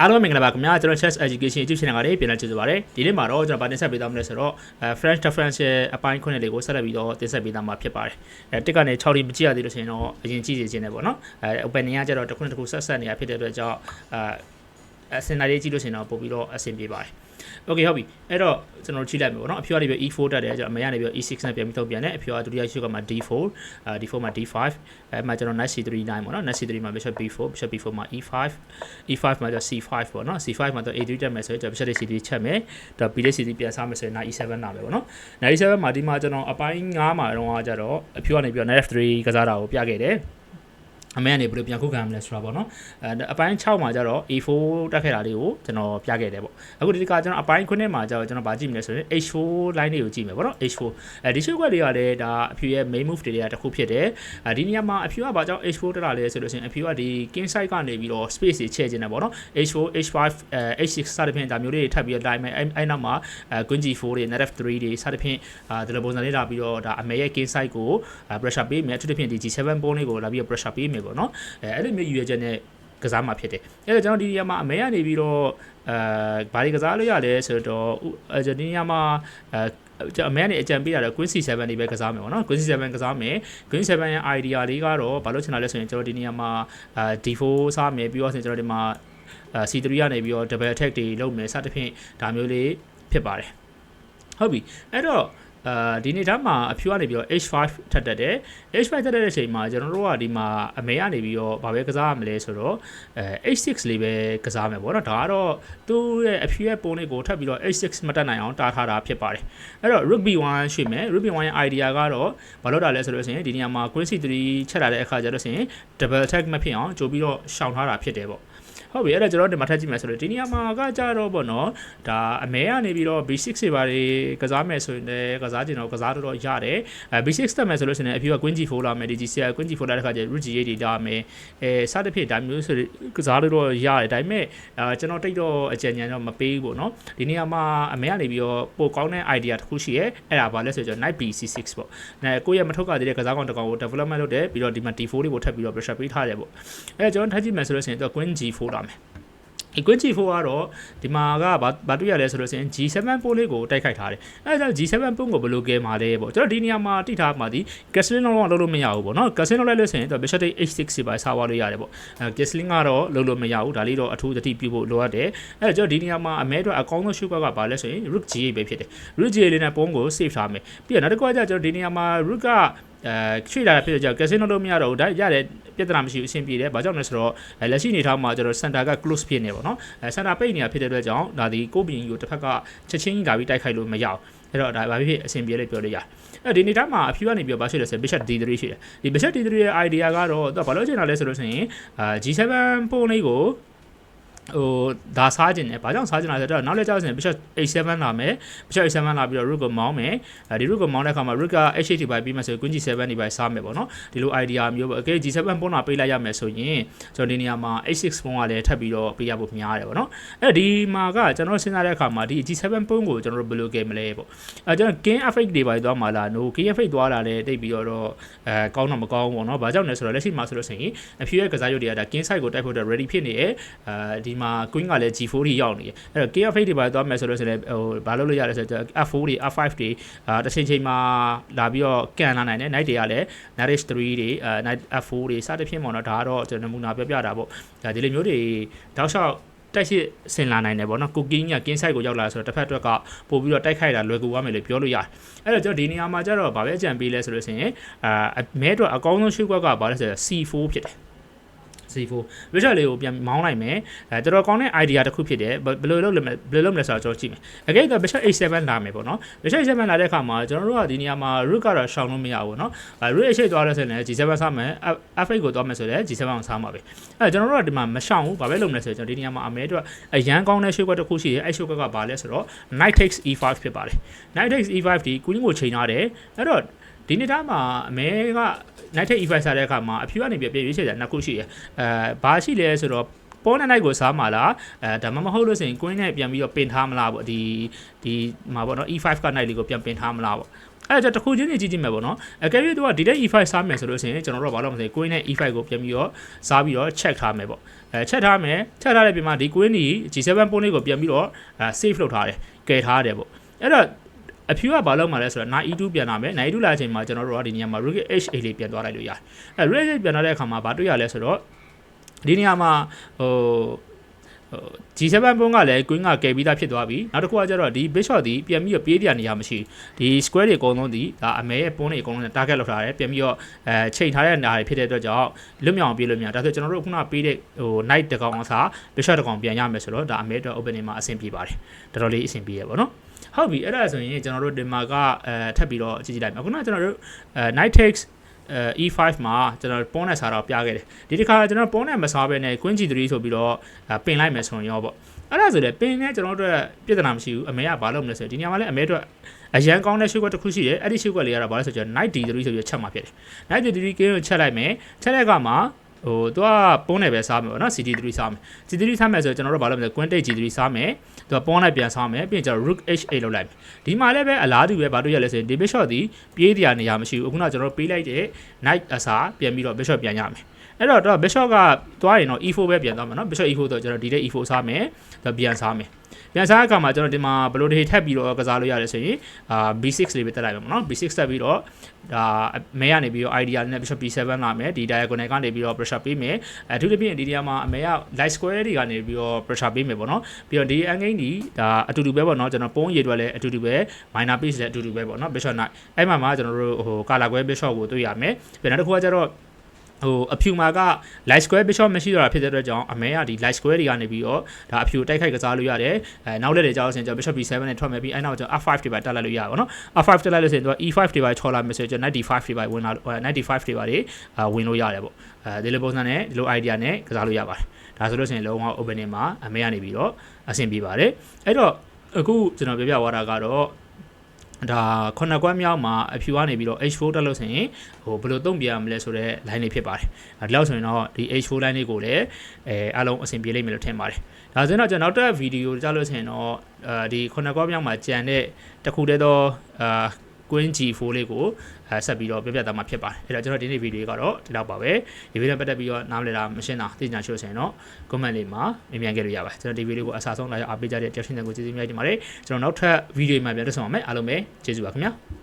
အားလုံးမင်္ဂလာပါခင်ဗျာကျွန်တော် Chess Education YouTube channel ကနေပြန်လည်ကြိုဆိုပါရစေဒီနေ့မှာတော့ကျွန်တော်ဗာတင်ဆက်ပေးသွားမလဲဆိုတော့အဲ French difference ရဲ့အပိုင်းခုနှစ်လေးကိုဆက်လက်ပြီးတော့တင်ဆက်ပေးသွားမှာဖြစ်ပါတယ်အဲတစ်ကနေ6ဒီမကြည့်ရသေးလို့ရှိရင်တော့အရင်ကြည့်စီခြင်းနဲ့ပေါ့နော်အဲ opening ကကျတော့တစ်ခုနဲ့တစ်ခုဆက်ဆက်နေတာဖြစ်တဲ့အတွက်ကြောင့်အဲအစင်နာလေးကြည့်လို့ရှိရင်တော့ပို့ပြီးတော့အဆင်ပြေပါတယ် Okay ဟုတ်ပြီအဲ့တော့ကျွန်တော်ကြည့်လိုက်မယ်ပေါ့နော်အဖြူကနေပြီး E4 တက်တယ်ကျွန်တော်အမေကနေပြီး E6 နဲ့ပြန်ပြီးထုတ်ပြန်တယ်အဖြူကဒုတိယရှုကမှာ D4 အဲ D4 မှာ D5 အဲမှာကျွန်တော် Knight C3 9 ပေါ့နော် Knight C3 မှာ Bishop B4 Bishop B4 မှာ E5 E5 မှာကျ C5 ပေါ့နော် C5 မှာတော့ A3 တက်မယ်ဆိုရင်ကျွန်တော် Bishop C3 ချက်မယ်တော့ B လေး C3 ပြန်စားမယ်ဆိုရင် Knight E7 လာမယ်ပေါ့နော် Knight E7 မှာဒီမှာကျွန်တော်အပိုင်း9မှာတော့ကျတော့အဖြူကနေပြီး Knight F3 ကစားတာကိုပြခဲ့တယ် အမေကနေဘယ်လိုပြန်ခုခံမလဲဆိုတာပေါ့နော်အဲအပိုင်း6မှာကျတော့ A4 တက်ခဲ့တာလေးကိုကျွန်တော်ပြခဲ့တယ်ပေါ့အခုဒီကကျွန်တော်အပိုင်း9မှာကျတော့ကျွန်တော်ဗာကြည့်မလဲဆိုရင် H4 line လေးကိုကြည့်မယ်ပေါ့နော် H4 အဲဒီရှုပ်ွက်တွေကလည်းဒါအဖြူရဲ့ main move တွေကတစ်ခုဖြစ်တယ်အဲဒီနေရာမှာအဖြူကဘာကြောင့် H4 တက်တာလဲဆိုလို့ရှိရင်အဖြူကဒီ king side ကနေပြီးတော့ space တွေချဲ့ခြင်းတယ်ပေါ့နော် H4 H5 အဲ H6 စသဖြင့်ဒါမျိုးလေးတွေထပ်ပြီးတော့ line မယ်အဲနောက်မှာအဲ queen g4 တွေ knight f3 တွေစသဖြင့်အဲဒီလိုပုံစံလေးလာပြီးတော့ဒါအမေရဲ့ king side ကို pressure ပေးမယ်အထူးသဖြင့်ဒီ G7 ပုံးလေးကိုလာပြီးတော့ pressure ပေးမယ်ပေါ့နော်အဲအဲ့လိုမျိုးရည်ရွယ်ချက်နဲ့ကစားမှာဖြစ်တယ်အဲ့တော့ကျွန်တော်ဒီနေရာမှာအမေကနေပြီးတော့အဲဘာတွေကစားလို့ရလဲဆိုတော့အဲဒီနေရာမှာအဲကျွန်တော်အမေကနေအကြံပေးတာတော့ Queen C7 နေပဲကစားမယ်ပေါ့နော် Queen C7 ကစားမယ် Queen C7 ရဲ့ idea လေးကတော့ဘာလို့ချင်တာလဲဆိုရင်ကျွန်တော်ဒီနေရာမှာအဲ D4 စားမယ်ပြီးတော့ဆိုရင်ကျွန်တော်ဒီမှာအဲ C3 ကနေပြီးတော့ double attack တွေလုပ်မယ်စသဖြင့်ဒါမျိုးလေးဖြစ်ပါတယ်ဟုတ်ပြီအဲ့တော့ အာဒီနေ့သားမှာအဖြူကနေပြီးတော့ H5 ထပ်တက်တယ် H5 ထပ်တက်တဲ့အချိန်မှာကျွန်တော်တို့ကဒီမှာအမေကနေပြီးတော့ဘာပဲကစားရမလဲဆိုတော့အဲ H6 လေးပဲကစားမယ်ပေါ့နော်ဒါကတော့သူ့ရဲ့အဖြူရဲ့ပုံလေးကိုထပ်ပြီးတော့ H6 မတက်နိုင်အောင်တားထားတာဖြစ်ပါတယ်အဲ့တော့ Rook B1 ရွှေ့မယ် Rook B1 ရဲ့ idea ကတော့ဘာလို့တာလဲဆိုလို့ရှိရင်ဒီနေရာမှာ Queen C3 ချက်လာတဲ့အခါကျတော့ဆိုရင် double attack မဖြစ်အောင်ကြိုပြီးတော့ရှောင်ထားတာဖြစ်တယ်ပေါ့ ဟုတ်ပြီအဲ့ဒါကျွန်တော်ဒီမှာထပ်ကြည့်မယ်ဆိုတော့ဒီနေရာမှာကကြတော့ပေါ့နော်ဒါအမဲကနေပြီးတော့ B6 တွေပါတွေကစားမယ်ဆိုရင်လည်းကစားကျင်တော့ကစားတော့ရတယ်အဲ B6 တက်မယ်ဆိုလို့ရှိရင်အဖြူက Queen G4 လာမယ်ဒီ G6 က Queen G4 လာတဲ့ခါကျ Rook G8 တွေလာမယ်အဲစသဖြင့်ဒါမျိုးဆိုကစားလို့တော့ရတယ်ဒါပေမဲ့အဲကျွန်တော်တိတ်တော့အကြံဉာဏ်တော့မပေးဘူးပေါ့နော်ဒီနေရာမှာအမဲကနေပြီးတော့ပိုကောင်းတဲ့ idea တစ်ခုရှိရဲအဲ့ဒါဘာလဲဆိုတော့ Knight B6 ပေါ့အဲကိုယ့်ရဲ့မထုတ်ကသေးတဲ့ကစားကောင်တစ်ကောင်ကို development လုပ်တယ်ပြီးတော့ဒီမှာ D4 လေးကိုထပ်ပြီးတော့ pressure ပေးထားတယ်ပေါ့အဲကျွန်တော်ထပ်ကြည့်မယ်ဆိုလို့ရှိရင်တော့ Queen G4 လာမယ် equity 4ကတော့ဒီမှာကဘာဘာတွေ့ရလဲဆိုလို့ရှိရင် G7 ပိုးလေးကိုတိုက်ခိုက်ထားတယ်အဲဒါကြောင့် G7 ပုံးကိုဘယ်လိုကဲမှာလဲပေါ့ကျွန်တော်ဒီနေရာမှာတိထားမှာဒီ Castling တော့လုပ်လို့မရဘူးပေါ့နော် Castling လုပ်လိုက်လို့ဆိုရင်တော့ Bishop H6 စီပါစားသွားလို့ရတယ်ပေါ့အဲ Castling ကတော့လုပ်လို့မရဘူးဒါလေးတော့အထူးသတိပြုဖို့လိုအပ်တယ်အဲကျွန်တော်ဒီနေရာမှာအမဲအတွက်အကောင်းဆုံးရှုပ်ကကဘာလဲဆိုရင် Rook G8 ပဲဖြစ်တယ် Rook G8 လေးနဲ့ပုံးကို save ထားမယ်ပြီးတော့နောက်တစ်ခုကကျကျွန်တော်ဒီနေရာမှာ Rook ကအဲရွှေ့လာတာဖြစ်တဲ့ကြောင့် casino လုပ်မရတော့ဘူးဒါရတယ် ပြဿနာမရှိဘူးအဆင်ပြေတယ်ဘာကြောင့်လဲဆိုတော့လက်ရှိနေထားမှာကျွန်တော် center က close ဖြစ်နေပါတော့အဲ center ပိတ်နေတာဖြစ်တဲ့အတွက်ကြောင့်ဒါဒီကိုဘီကိုတစ်ဖက်ကချက်ချင်းကြီးလာပြီးတိုက်ခိုက်လို့မရအောင်အဲ့တော့ဒါဘာဖြစ်ဖြစ်အဆင်ပြေလို့ပြောလို့ရတယ်အဲ့ဒီနေသားမှာအဖြူကနေပြီးတော့ဘာဖြစ်လဲဆို bishop d3 ရှိတယ်ဒီ bishop d3 ရဲ့ idea ကတော့သူကဘာလို့ချင်တာလဲဆိုလို့ဆိုရင်အာ g7 ပုံလေးကို ဟိုဒါစားခြင်းနဲ့ဘာကြောင့်စားခြင်းလဲဆိုတော့နောက်လက်ကျဆိုရင် bishop h7 လာမယ် bishop h7 လာပြီးတော့ rook ကိုမောင်းမယ်အဲဒီ rook ကိုမောင်းတဲ့အခါမှာ rook က h8 တွေပဲပြီးမှဆိုရင် queen g7 တွေပဲစားမယ်ပေါ့နော်ဒီလို idea မျိုးပေါ့ okay g7 ပုံးတာပေးလိုက်ရမယ်ဆိုရင်ကျွန်တော်ဒီနေရာမှာ h6 ပုံးကလည်းထပ်ပြီးတော့ပေးရဖို့များတယ်ပေါ့နော်အဲဒီမှာကကျွန်တော်စဉ်းစားတဲ့အခါမှာဒီ g7 ပုံးကိုကျွန်တော်တို့ဘယ်လိုကဲမလဲပေါ့အဲကျွန်တော် king f8 တွေပါသွားမှာလား no king f8 သွားတာလည်းတိတ်ပြီးတော့အဲကောင်းတော့မကောင်းဘူးပေါ့နော်ဘာကြောင့်လဲဆိုတော့လက်ရှိမှာဆိုလို့ဆိုရင်အဖြူရဲ့ကစားရုပ်တွေကဒါ king side ကိုတိုက်ဖို့အတွက် ready ဖြစ်နေရဲ့အဲဒီမှာ queen ကလည်း g4 တွေရောက်နေတယ်အဲ့တော့ kf8 တွေပါသွားမယ်ဆိုလို့ဆိုရင်ဟိုဘာလုပ်လို့ရလဲဆိုတော့ f4 တွေ f5 တွေအာတစ်ချိန်ချိန်မှာလာပြီးတော့ကန်လာနိုင်တယ် knight တွေကလည်း knight h3 တွေအဲ knight f4 တွေစသဖြင့်ပေါ့နော်ဒါကတော့ကျွန်တော်နမူနာပြပြတာပေါ့ဒါဒီလိုမျိုးတွေတောက်လျှောက်တိုက်ရှိဆင်လာနိုင်တယ်ပေါ့နော်ကိုကင်းကကင်းဆိုင်ကိုရောက်လာဆိုတော့တစ်ဖက်အတွက်ကပို့ပြီးတော့တိုက်ခိုက်တာလွယ်ကူသွားမယ်လို့ပြောလို့ရတယ်အဲ့တော့ကျွန်တော်ဒီနေရာမှာကျတော့ဗာပဲအကြံပေးလဲဆိုလို့ဆိုရင်အာမဲတော့အကောင်းဆုံးရှုပ်ကွက်ကဗာလဲဆိုတော့ C4 ဖြစ်တယ် C4 Richard လေးကိုပြန်မောင်းလိုက်မယ်အဲတော်တော်ကောင်းတဲ့ idea တစ်ခုဖြစ်တယ်ဘယ်လိုလုပ်လဲဘယ်လိုလုပ်မလဲဆိုတာကျွန်တော်ကြည့်မယ်အကြိမ်က Richard H7 လာမယ်ပေါ့နော် Richard H7 လာတဲ့အခါမှာကျွန်တော်တို့ကဒီနေရာမှာ root ကတော့ရှောင်လို့မရဘူးနော် root H8 သွားလို့ဆိုရင် G7 ဆားမယ် F8 ကိုသွားမယ်ဆိုရင် G7 ကိုဆားမှာပဲအဲကျွန်တော်တို့ကဒီမှာမရှောင်ဘူးဘာပဲလုပ်မလဲဆိုတော့ကျွန်တော်ဒီနေရာမှာအမဲတို့ကအရန်ကောင်းတဲ့ရှေ့ဘက်တစ်ခုရှိတယ်အဲရှေ့ဘက်ကဘာလဲဆိုတော့ knight takes e5 ဖြစ်ပါတယ် knight takes e5 ဒီ queen ကိုချိန်ထားတယ်အဲ့တော့ ဒီနေ့သားမှာအမဲက night take e5 စားတဲ့အခါမှာအဖြူကနေပြပြရွေးချယ်တာနှစ်ခုရှိရယ်အဲဘာရှိလဲဆိုတော့ပေါ်နဲ့ night ကိုစားမှာလားအဲဒါမှမဟုတ်လို့ဆိုရင် queen နဲ့ပြန်ပြီးတော့ပင်ထားမလားပေါ့ဒီဒီမှာပေါ့နော် e5 က night လေးကိုပြန်ပင်ထားမလားပေါ့အဲ့ဒါကြောင့်တစ်ခုချင်းစီကြည့်ကြည့်မယ်ပေါ့နော်အကယ်၍သူကဒီတဲ့ E5 စားမယ်ဆိုလို့ရှိရင်ကျွန်တော်တို့ကဘာလို့မလဲ Queen နဲ့ E5 ကိုပြန်ပြီးတော့စားပြီးတော့ check ထားမယ်ပေါ့အဲ check ထားမယ် check ထားတဲ့ပြင်မှာဒီ Queen ကြီး G7 ပုံလေးကိုပြန်ပြီးတော့အဲ save လုပ်ထားတယ်ကယ်ထားတယ်ပေါ့အဲ့တော့ အဖြူကဘာလုပ်မှာလဲဆိုတော့ knight e2 ပြန်လာမယ် knight e2 လာတဲ့အချိန်မှာကျွန်တော်တို့ကဒီနေရာမှာ rook h8 လေးပြန်သွားလိုက်လို့ရတယ်အဲ rook h8 ပြန်လာတဲ့အခါမှာဘာတွေ့ရလဲဆိုတော့ဒီနေရာမှာဟိုဟို G7 ပုံကလည်း queen ကကယ်ပြီးသားဖြစ်သွားပြီနောက်တစ်ခုကကျတော့ဒီ bishop ဒီပြန်ပြီးတော့ပြေးပြနေရမရှိဒီ square တွေအကုန်လုံးဒီဒါအမဲရဲ့ပုံတွေအကုန်လုံးနဲ့ target လောက်ထားတယ်ပြန်ပြီးတော့အဲချိန်ထားတဲ့နေရာတွေဖြစ်တဲ့အတွက်ကြောင့်လွတ်မြောက်အောင်ပြေးလို့မရဒါဆိုကျွန်တော်တို့ခုနပေးတဲ့ဟို knight တကောင်အစား bishop တကောင်ပြန်ရမယ်ဆိုတော့ဒါအမဲအတွက် opening မှာအဆင်ပြေပါတယ်တော်တော်လေးအဆင်ပြေရပါတော့ ဟုတ်ပြီအဲ့ဒါဆိုရင်ကျွန်တော်တို့ဒီမှာကအဲထပ်ပြီးတော့ကြည့်ကြည့်လိုက်မယ်ခုနကကျွန်တော်တို့အဲ knight takes အဲ E5 မှာကျွန်တော်ပုံနဲ့စားတော့ပြခဲ့တယ်ဒီတစ်ခါကျွန်တော်ပုံနဲ့မစားဘဲနဲ့ Queen G3 ဆိုပြီးတော့ပင်လိုက်မယ်ဆိုရင်ရောပေါ့အဲ့ဒါဆိုလေပင်နဲ့ကျွန်တော်တို့ပြဿနာမရှိဘူးအမေကဘာလုပ်မလဲဆိုရင်ဒီညမှာလည်းအမေတို့အရန်ကောင်းတဲ့ရှုပ်ကွက်တစ်ခုရှိတယ်အဲ့ဒီရှုပ်ကွက်လေးကတော့ဘာလဲဆိုတော့ Night D3 ဆိုပြီးချက်မှာဖြစ်တယ် Night D3 ကင်းကိုချက်လိုက်မယ်ချက်တဲ့အခါမှာ ဟိုသူကပုံးနေပဲစားမယ်ပေါ့နော် CD3 စားမယ် CD3 စားမယ်ဆိုတော့ကျွန်တော်တို့ဘာလုပ်မလဲ Queen Take G3 စားမယ်သူကပုံးလိုက်ပြန်စားမယ်ပြီးရင်ကျွန်တော် Rook H8 လောက်လိုက်မယ်ဒီမှာလည်းပဲအလားတူပဲဘာလို့ရလဲဆိုရင်ဒီ Bishop ဒီပြေးတရားနေရမရှိဘူးအခုနကကျွန်တော်တို့ပေးလိုက်တဲ့ Knight အစားပြန်ပြီးတော့ Bishop ပြန်ရမယ် အဲ့တော့တော့ Bishop ကသွားရင်တော့ E4 ပဲပြန်သွားမှာနော် Bishop E4 ဆိုတော့ကျွန်တော်ဒီတဲ့ E4 စားမယ်သူပြန်စားမယ်ပြန်စားတဲ့အခါမှာကျွန်တော်ဒီမှာဘလို့တွေထပ်ပြီးတော့ကစားလို့ရတယ်ဆိုရင်အာ B6 လေးပဲတက်လိုက်မှာပေါ့နော် B6 တက်ပြီးတော့ဒါမဲကနေပြီးတော့ idea နဲ့ bishop b7 လာမယ်ဒီ diagonal ကနေပြီးတော့ pressure ပေးမယ်အထူးသဖြင့်ဒီနေရာမှာအမဲက light square တွေကနေပြီးတော့ pressure ပေးမယ်ပေါ့နော်ပြီးတော့ဒီ angle ဒီဒါအတူတူပဲပေါ့နော်ကျွန်တော်ပုံးရည်တွက်လည်းအတူတူပဲ minor piece လည်းအတူတူပဲပေါ့နော် bishop နိုင်အဲ့မှာမှာကျွန်တော်တို့ဟို color square bishop ကိုတွေ့ရမယ်ပြီးနောက်တစ်ခုကကျတော့ ဟိုအဖြူမှာက light square bishop မရှိတော့တာဖြစ်တဲ့အတွက်ကြောင့်အမဲကဒီ light square တွေကနေပြီးတော့ဒါအဖြူတိုက်ခိုက်ကစားလို့ရတယ်အဲနောက်လက်တွေကြောက်ဆိုရင်ကျွန်တော် bishop b7 နဲ့ထွက်မယ်ပြီးအဲနောက်ကျွန်တော် f5 တွေပါတက်လိုက်လို့ရပါတော့နော် r5 တက်လိုက်လို့ဆိုရင်သူက e5 တွေပါချော်လာမယ်ဆိုရင်ကျွန်တော်95တွေပါဝင်လာ95တွေပါတွေအာဝင်လို့ရတယ်ပေါ့အဲဒီလိုပုံစံနဲ့ဒီလို idea နဲ့ကစားလို့ရပါတယ်ဒါဆိုလို့ရှိရင်လုံးဝ opening မှာအမေကနေပြီးတော့အဆင်ပြေပါတယ်အဲ့တော့အခုကျွန်တော်ပြပြသွားတာကတော့ ဒါခုနှစ်ကွက်မြောက်မှာအဖြူကနေပြီးတော့ H4 တက်လို့ဆိုရင်ဟိုဘယ်လိုတုံ့ပြန်ရမလဲဆိုတော့ line လေးဖြစ်ပါတယ်။ဒီလောက်ဆိုရင်တော့ဒီ H4 line လေးကိုလည်းအဲအလုံးအဆင်ပြေလိမ့်မယ်လို့ထင်ပါတယ်။ဒါဆိုရင်တော့ကျွန်တော်နောက်တစ်ဗီဒီယိုကြားလို့ဆိုရင်တော့အဲဒီခုနှစ်ကွက်မြောက်မှာကြံတဲ့တစ်ခုတည်းသောအာ Queen G4 လေးကိုအဲဆက်ပြီးတော့ပြပြသားမှာဖြစ်ပါတယ်အဲ့တော့ကျွန်တော်ဒီနေ့ဗီဒီယိုကတော့ဒီလောက်ပါပဲဒီဗီဒီယိုပတ်သက်ပြီးတော့နားမလည်တာမရှင်းတာသိချင်တာရှိလို့ဆိုရင်တော့ comment လေးမှာမြင်မြန်ခဲ့လို့ရပါတယ်ကျွန်တော်ဒီဗီဒီယိုကိုအစားဆုံးလာရောက်အားပေးကြတဲ့တယောက်ချင်းတွေကိုကျေးဇူးများတင်ပါတယ်ကျွန်တော်နောက်ထပ်ဗီဒီယိုမှာပြန်တွေ့ဆုံပါမယ်အားလုံးပဲကျေးဇူးပါခင်ဗျာ